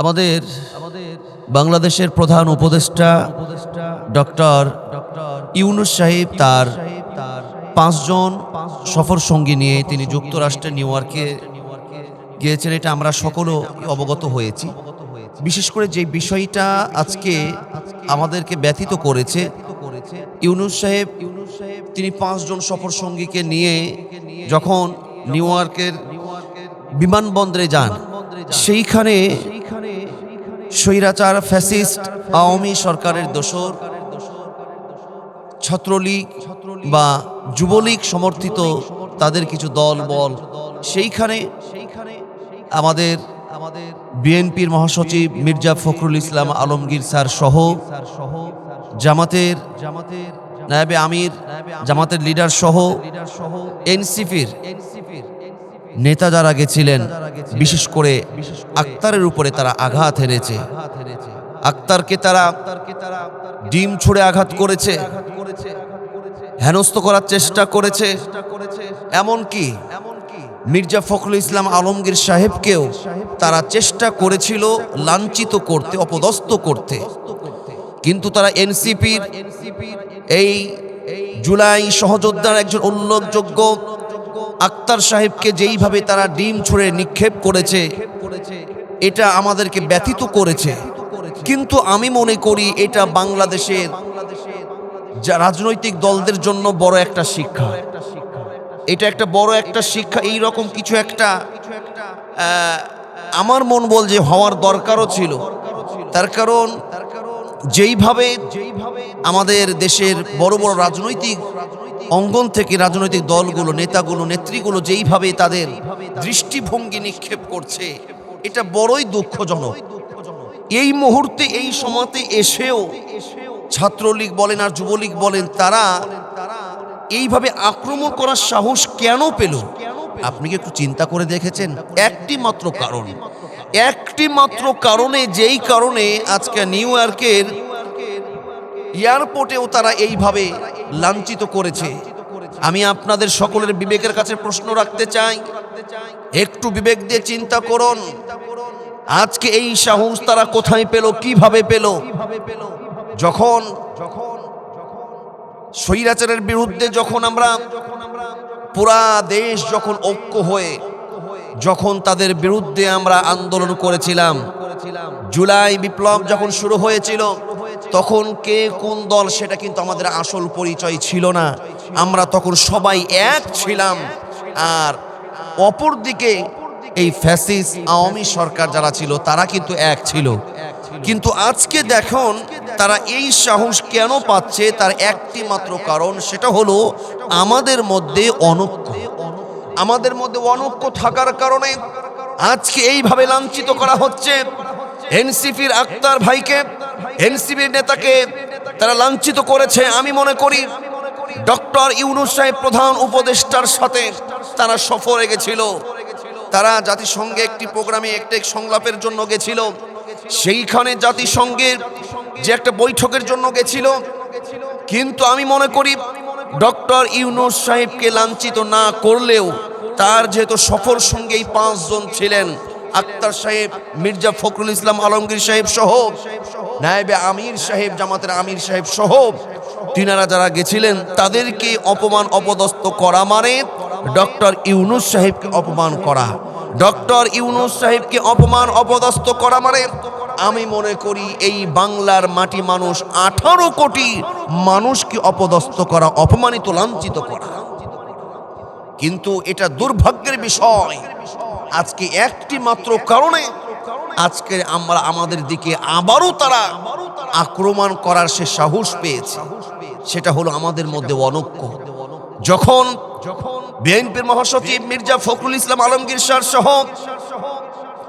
আমাদের আমাদের বাংলাদেশের প্রধান উপদেষ্টা ডক্টর ইউনুস সাহেব তার পাঁচজন সফর সঙ্গী নিয়ে তিনি যুক্তরাষ্ট্রের নিউ ইয়র্কে গিয়েছেন। এটা আমরা সকলও অবগত হয়েছি। বিশেষ করে যে বিষয়টা আজকে আমাদেরকে ব্যথিত করেছে, ইউনুস সাহেব তিনি পাঁচজন সফর সঙ্গীকে নিয়ে যখন নিউ ইয়র্কের বিমানবন্দরে যান, সেইখানে স্বৈরাচার, ফ্যাসিস্ট, আওয়ামী সরকারের দোসর ছাত্রলীগ বা যুবলীগ সমর্থিত তাদের কিছু দল, বল। সেইখানে আমাদের আমাদের বিএনপির মহাসচিব মির্জা ফখরুল ইসলাম আলমগীর স্যার সহ জামাতের জামাতের নায়াবে আমির, জামাতের লিডার সহ এনসিপির নেতা যারা গেছিলেন, বিশেষ করে আক্তারের উপরে তারা আঘাত হেনেছে আক্তারকে তারা ডিম ছুড়ে আঘাত করেছে, হেনস্থ করার চেষ্টা করেছে। এমনকি মির্জা ফখরুল ইসলাম আলমগীর সাহেবকেও তারা চেষ্টা করেছিল লাঞ্ছিত করতে, অপদস্থ করতে। কিন্তু তারা এনসিপির এই জুলাই সহযোদ্ধার একজন উল্লেখযোগ্য আক্তার সাহেবকে যেইভাবে তারা ডিম ছুঁড়ে নিক্ষেপ করেছে, এটা আমাদেরকে ব্যথিত করেছে। কিন্তু আমি মনে করি এটা বাংলাদেশের যা রাজনৈতিক দলদের জন্য বড় একটা শিক্ষা। এটা একটা বড় একটা শিক্ষা এই রকম কিছু একটা আমার মন বল যে হওয়ার দরকারও ছিল। তার কারণ, যেইভাবে আমাদের দেশের বড় বড় রাজনৈতিক অঙ্গন থেকে রাজনৈতিক দলগুলো, নেতাগুলো, নেত্রীগুলো যেইভাবে তাদের দৃষ্টিভঙ্গি নিক্ষেপ করছে, এটা বড়ই দুঃখজনক। এই মুহূর্তে, এই সময়তে এসেও ছাত্রলীগ বলেন আর যুবলীগ বলেন, তারা এইভাবে আক্রমণ করার সাহস কেন পেল? আপনি কি একটু চিন্তা করে দেখেছেন? একটি মাত্র কারণ। একটি মাত্র কারণে, যেই কারণে আজকে নিউ ইয়র্কের এয়ারপোর্টেও তারা এইভাবে লাঞ্ছিত করেছে। আমি আপনাদের সকলের বিবেকের কাছে প্রশ্ন রাখতে চাই। একটু বিবেক দিয়ে চিন্তা করুন। আজকে এই সাহস তারা কোথায় পেল, কীভাবে পেল? যখন যখন স্বৈরাচারের বিরুদ্ধে যখন আমরা পুরা দেশ যখন ঐক্য হয়ে যখন তাদের বিরুদ্ধে আমরা আন্দোলন করেছিলাম, জুলাই বিপ্লব যখন শুরু হয়েছিল তখন কে কোন দল সেটা কিন্তু আমাদের আসল পরিচয় ছিল না। আমরা তখন সবাই এক ছিলাম। আর অপরদিকে এই ফ্যাসিস, আওয়ামী সরকার যারা ছিল, তারা কিন্তু এক ছিল। কিন্তু আজকে দেখুন, তারা এই সাহস কেন পাচ্ছে? তার একটি মাত্র কারণ, সেটা হলো আমাদের মধ্যে অনৈক্য। আমাদের মধ্যে অনৈক্য থাকার কারণে আজকে এইভাবে লাঞ্ছিত করা হচ্ছে। এনসিপির আক্তার ভাইকে এনসিপির নেতাকে তারা লাঞ্ছিত করেছে, আমি মনে করি ডক্টর ইউনুস সাহেব প্রধান উপদেষ্টার সাথে তারা সফরে গেছিল। তারা জাতিসংঘে একটি প্রোগ্রামে একটি সংলাপের জন্য গেছিল। সেইখানে জাতিসংঘের যে একটা বৈঠকের জন্য গেছিল। কিন্তু আমি মনে করি ডক্টর ইউনুস সাহেবকে লাঞ্ছিত না করলেও তার যেহেতু সফর সঙ্গে এই পাঁচজন ছিলেন, আক্তার সাহেব, মির্জা ফখরুল ইসলাম আলমগীর সাহেব সহ নায়েবে আমির সাহেব, জামাতের আমির সাহেব সহ তিনারা যারা গেছিলেন, তাদেরকে অপমান অপদস্থ করা মানে ডক্টর ইউনুস সাহেবকে অপমান করা। ডক্টর ইউনুস সাহেবকে অপমান অপদস্থ করা মানে আমি মনে করি এই বাংলার মাটি মানুষ আঠারো কোটি মানুষকে অপদস্থ করা, অপমানিত, লাঞ্ছিত করা। কিন্তু এটা দুর্ভাগ্যের বিষয়। আজকে একটি মাত্র কারণে আজকে আমরা আমাদের দিকে আবারও তারা আক্রমণ করার সে সাহস পেয়েছে। সেটা হলো আমাদের মধ্যে অনৈক্য। যখন যখন বিএনপির মহাসচিব মির্জা ফখরুল ইসলাম আলমগীর স্যার সহ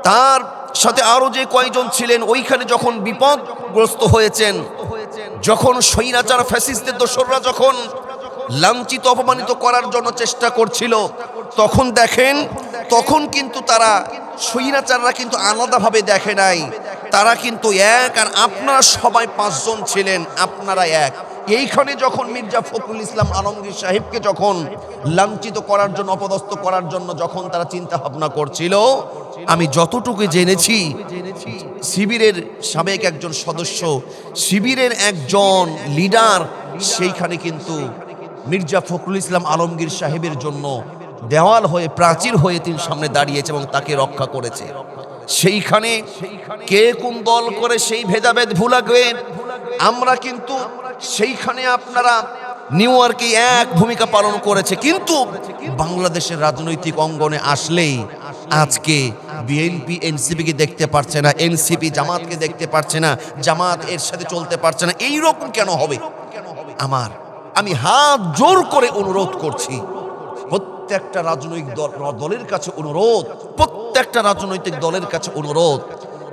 তার সাথে আরও যে কয়েকজন ছিলেন, ওইখানে যখন বিপদগ্রস্ত হয়েছেন, যখন স্বৈরাচার ফ্যাসিস্টদের দোসররা যখন লাঞ্ছিত, অপমানিত করার জন্য চেষ্টা করছিল, তখন দেখেন, তখন কিন্তু তারা স্বৈরাচাররা কিন্তু আলাদাভাবে দেখে নাই। তারা কিন্তু এক আর আপনারা সবাই পাঁচজন ছিলেন, আপনারা এক। এইখানে যখন মির্জা ফখরুল ইসলাম আলমগীর সাহেবকে যখন লাঞ্ছিত করার জন্য, অপদস্থ করার জন্য যখন তারা চিন্তা ভাবনা করছিল, আমি যতটুকু জেনেছি, শিবিরের সাবেক একজন সদস্য, শিবিরের একজন লিডার, সেইখানে কিন্তু মির্জা ফখরুল ইসলাম আলমগীর সাহেবের জন্য দেওয়াল হয়ে, প্রাচীর হয়ে তিনি সামনে দাঁড়িয়েছে এবং তাকে রক্ষা করেছে। সেইখানে কে কোন দল করে সেই ভেদাভেদ ভুলাবে আমরা কিন্তু সেইখানে আপনারা নিউ ইয়র্কে এক ভূমিকা পালন করেছে। কিন্তু বাংলাদেশের রাজনৈতিক অঙ্গনে আসলেই আজকে বিএনপি এনসিপিকে দেখতে পারছে না, এনসিপি জামাতকে দেখতে পারছে না, জামাত এর সাথে চলতে পারছে না। এই রকম কেন হবে? আমার, আমি হাত জোর করে অনুরোধ করছি প্রত্যেকটা রাজনৈতিক দল দলের কাছে অনুরোধ, প্রত্যেকটা রাজনৈতিক দলের কাছে অনুরোধ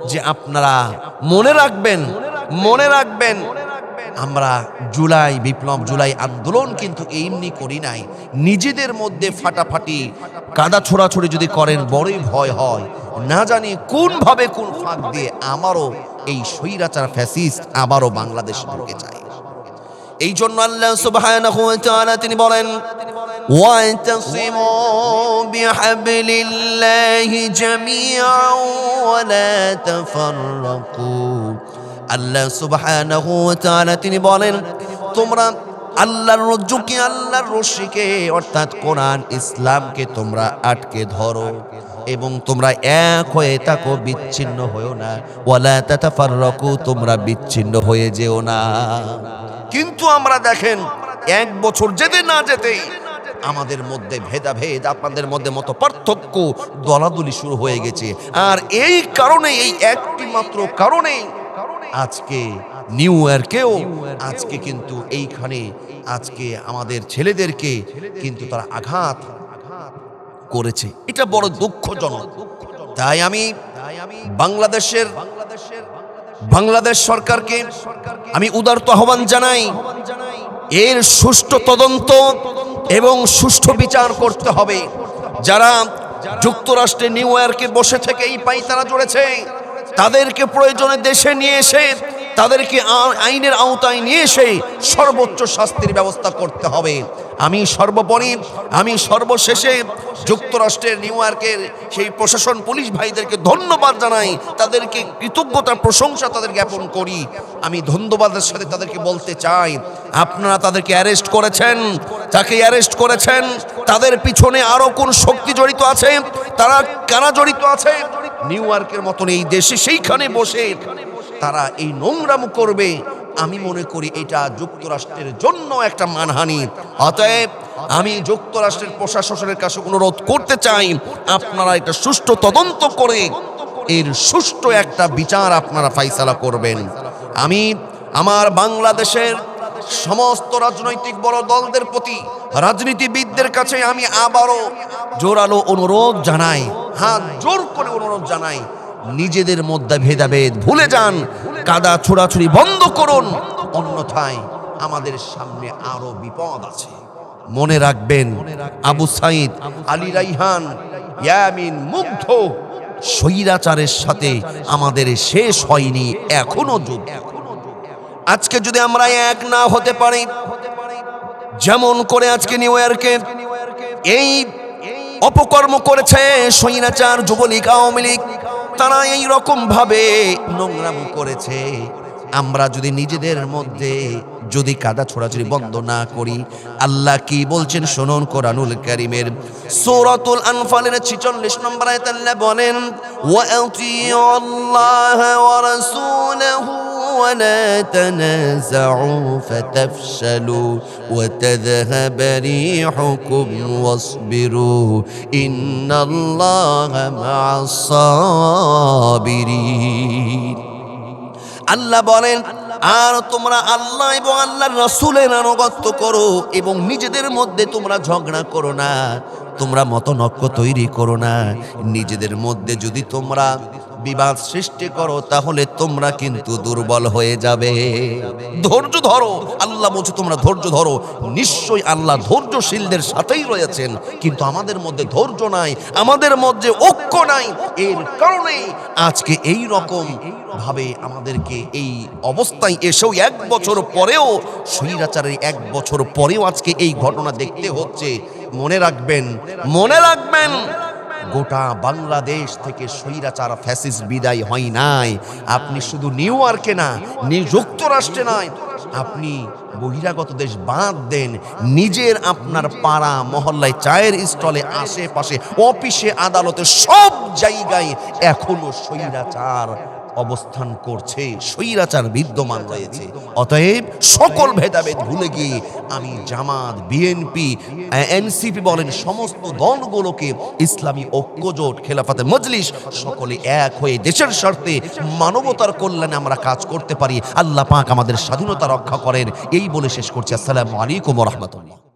যে আপনারা মনে রাখবেন মনে রাখবেন। আমরা জুলাই বিপ্লব, জুলাই আন্দোলন কিন্তু এমনি করি নাই। নিজেদের মধ্যে ফাটাফাটি, কাদা ছোড়াছড়ি যদি করেন, বড়ই ভয় হয়। না জানি কোনভাবে কোন ফাঁক দিয়ে আমারও এই স্বৈরাচার ফ্যাসিস্ট আবারও বাংলাদেশ ঢুকে যায়। এই জন্য আল্লাহ সুবহানাহু ওয়া তাআলা তিনি বলেন واعتصموا بحبل الله جميعا ولا تفرقوا আল্লাহ সুবহানাহু ওয়া তাআলা তিনি বলেন তোমরা আল্লাহর রজ্জুকে আল্লাহর রশিকে অর্থাৎ কোরআন ইসলামকে তোমরা আটকে ধরো এবং তোমরা এক হয়ে থাকো বিচ্ছিন্ন হয়েও না ওয়ালা তাতাফাররাকু তোমরা বিচ্ছিন্ন হয়ে যেও না কিন্তু আমরা দেখেন এক বছর যেতে না যেতেই আমাদের মধ্যে ভেদাভেদ, আপনাদের মধ্যে মতো পার্থক্য, দলাদলি শুরু হয়ে গেছে। আর এই কারণে এই একটি মাত্র কারণে আজকে নিউ ইয়ারকেও আজকে কিন্তু এইখানে, আজকে আমাদের ছেলেদেরকে কিন্তু তারা আঘাত করেছে। এটা বড় দুঃখজনক। তাই আমি বাংলাদেশের, বাংলাদেশ সরকারকে আমি উদারত আহ্বান জানাই। এর সুষ্ঠু তদন্ত এবং সুষ্ঠু বিচার করতে হবে। যারা যুক্তরাষ্ট্রে নিউ ইয়র্কে বসে থেকে এই পাইতারা জড়েছে, তাদেরকে প্রয়োজনে দেশে নিয়ে এসে, তাদেরকে আইনের আওতায় নিয়ে এসে সর্বোচ্চ শাস্তির ব্যবস্থা করতে হবে। আমি সর্বোপরি, আমি সর্বশেষে যুক্তরাষ্ট্রের নিউ ইয়র্কের সেই প্রশাসন পুলিশ ভাইদেরকে ধন্যবাদ জানাই, তাদেরকে কৃতজ্ঞতার প্রশংসা তাদের জ্ঞাপন করি। আমি ধন্যবাদের সাথে তাদেরকে বলতে চাই, আপনারা তাদেরকে অ্যারেস্ট করেছেন, তাকে অ্যারেস্ট করেছেন, তাদের পিছনে আরও কোন শক্তি জড়িত আছে, তারা কারা জড়িত আছে? নিউ ইয়র্কের মতন এই দেশে সেইখানে বসে তারা এই নোংরাম করবে আমি মনে করি এটা যুক্তরাষ্ট্রের জন্য একটা মানহানি। অতএব আমি যুক্তরাষ্ট্রের প্রশাসনের কাছে অনুরোধ করতে চাই, আপনারা এটা সুষ্ঠু তদন্ত করে এর সুষ্ঠু একটা বিচার আপনারা ফাইসালা করবেন। আমি আমার বাংলাদেশের সমস্ত রাজনৈতিক বড় দলদের প্রতি রাজনীতিবিদদের কাছে আমি আবারও জোরালো অনুরোধ জানাই হ্যাঁ জোর করে অনুরোধ জানাই নিজেদের মধ্যে ভেদাভেদ। ভুলে যান, কাদা ছোড়াছুড়ি বন্ধ করুন। অন্যথায় আমাদের সামনে আরও বিপদ আছে। মনে রাখবেন, আবু সাইদ, আলী রাইহান, ইয়ামিন মুগ্ধ। স্বৈরাচারের সাথে আমাদের শেষ হয়নি এখনও যুদ্ধ। আজকে যদি আমরা এক না হতে পারি, যেমন করে আজকে নিউ ইয়র্কে এই অপকর্ম করেছে সৈনাচার যুবলীগ, আওয়ামী লীগ তারা এই রকম ভাবে নোংরাম করেছে। আমরা যদি নিজেদের মধ্যে যদি কাদা ছোড়াছুড়ি বন্ধ না করি আল্লাহ কি বলছেন শুনুন কোরআনুল কারিমের সূরাতুল আনফালের 46 নম্বর আয়াত আল্লাহ বলেন ওয়া আল্লাহ ওয়া রাসূলাহু ولا تنازعوا فتفشلوا وتذهب ريحكم واصبروا إن الله مع الصابرين আল্লাহ বলেন আর তোমরা আল্লাহ এবং আল্লাহর রসুলের আনুগত্য করো এবং নিজেদের মধ্যে তোমরা ঝগড়া করো না, তোমরা মতনক্য তৈরি করো না। নিজেদের মধ্যে যদি তোমরা বিবাদ সৃষ্টি করো, তাহলে তোমরা কিন্তু দুর্বল হয়ে যাবে। ধৈর্য ধরো, আল্লাহ বলছে, তোমরা ধৈর্য ধরো। নিশ্চয়ই আল্লাহ ধৈর্যশীলদের সাথেই রয়েছেন, কিন্তু আমাদের মধ্যে ধৈর্য নাই, আমাদের মধ্যে ঐক্য নাই। এর কারণে আজকে এই রকম ভাবে আমাদেরকে এই অবস্থায় এসেও এক বছর পরেও, স্বৈরাচারের এক বছর পরেও আজকে এই ঘটনা দেখতে হচ্ছে। মনে রাখবেন মনে রাখবেন গোটা বাংলাদেশ থেকে স্বৈরাচার ফ্যাসিস বিদায় হয় নাই। আপনি শুধু নিউ ইয়র্কে না যুক্তরাষ্ট্রে নয় আপনি বহিরাগত দেশ বাদ দেন। নিজের আপনার পাড়া, মহল্লায়, চায়ের স্টলে, আশেপাশে, অফিসে, আদালতে সব জায়গায় এখনও স্বৈরাচার। অবস্থান করছে, স্বৈরাচার বিদ্যমান রয়েছে। অতএব সকল ভেদাভেদ ভুলে গিয়ে আমি জামাত বিএনপি এনসিপি বলেন সমস্ত দলগুলোকে ইসলামী ঐক্যজোট খেলাফাতে মজলিস, সকলে এক হয়ে দেশের স্বার্থে মানবতার কল্যাণে আমরা কাজ করতে পারি। আল্লাহ পাক আমাদের স্বাধীনতা রক্ষা করেন। এই বলে শেষ করছি। আসসালামু আলাইকুম রহমতুল্লাহ।